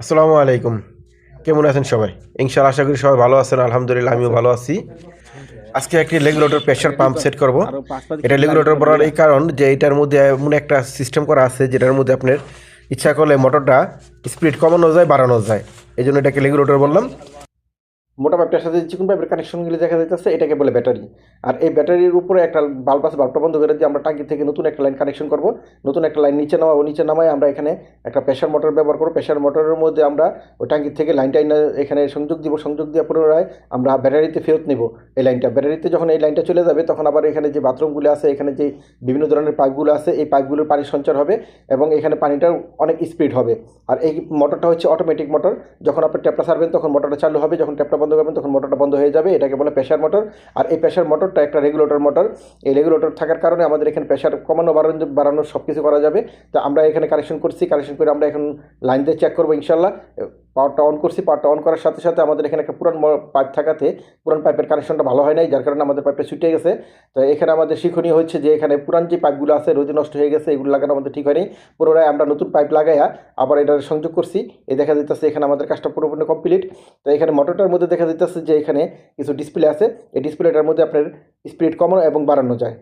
আসসালামু আলাইকুম। কেমন আছেন সবাই? ইনশাল্লাহ আশা করি সবাই ভালো আছেন, আলহামদুলিল্লাহ আমিও ভালো আছি। আজকে একটি রেগুলেটর প্রেশার পাম্প সেট করব। এটা রেগুলেটর বলার এই কারণ যে এটার মধ্যে এমন একটা সিস্টেম করা আছে যেটার মধ্যে আপনার ইচ্ছা করলে মোটরটা স্পিড কমানো যায়, বাড়ানো যায়। এই জন্য এটাকে রেগুলেটর বললাম। মোটা পাইপটার সাথে চিকন পাইপের কানেকশনগুলি দেখা যাচ্ছে এটাকে বলে ব্যাটারি আর এই ব্যাটারির উপরে একটা বাল্ব আছে বাল্বটা বন্ধ করে দিয়ে আমরা টাঙ্কি থেকে নতুন একটা লাইন কানেকশন করব। নতুন একটা লাইন নিচে নামাবো, নিচে নামাই আমরা এখানে একটা প্রেশার মোটর ব্যবহার করব। প্রেশার মোটরের মধ্যে আমরা ওই টাঙ্কি থেকে লাইনটা এখানে সংযোগ দিব, সংযোগ দিয়ে পুনরায় আমরা ব্যাটারিতে ফেরত নিব এই লাইনটা ব্যাটারিতে যখন এই লাইনটা চলে যাবে, তখন আবার এখানে যে বাথরুমগুলো আছে, এখানে যে বিভিন্ন ধরনের পাইপগুলো আছে, এই পাইপগুলোর পানি সঞ্চার হবে এবং এখানে পানিটার অনেক স্পিড হবে। আর এই মোটরটা হচ্ছে অটোমেটিক মোটর যখন আপনি ট্যাপটা সারবেন, তখন মোটরটা চালু হবে। যখন ট্যাপটা বন্ধ করবেন, তখন মোটরটা বন্ধ হয়ে যাবে। এটাকে বলে প্রেশার মোটর। আর এই প্রেশার মোটরটা একটা রেগুলেটর মোটর। এই রেগুলেটর থাকার কারণে আমাদের এখানে প্রেশার কমানো, বাড়ানো বাড়ানো সব কিছু করা যাবে। তো আমরা এখানে কানেকশন করছি। কানেকশন করে আমরা এখন লাইন দিয়ে চেক করব ইনশাল্লাহ পাওয়ারটা অন করছি, পাওয়ারটা অন করার সাথে সাথে আমাদের এখানে একটা পুরান পাইপ থাকাতে পুরান পাইপের কানেকশনটা ভালো হয় নাই, যার কারণে আমাদের পাইপটা ছুটে গেছে। তো এখানে আমাদের শিক্ষণীয় হচ্ছে যে এখানে পুরান যে পাইপগুলো আছে, রোদে নষ্ট হয়ে গেছে, এগুলো লাগানো আমাদের ঠিক হয়নি। পুনরায় আমরা নতুন পাইপ লাগাইয়া আবার এটা সংযোগ করছি। এই দেখা যাইতেছে এখানে আমাদের কাজটা পুরোপুরি কমপ্লিট তো এখানে মোটরটার মধ্যে দেখা যাইতেছে যে এখানে কিছু ডিসপ্লে আছে। এই ডিসপ্লেটার মধ্যে আপনার স্পিড কমানো এবং বাড়ানো যায়।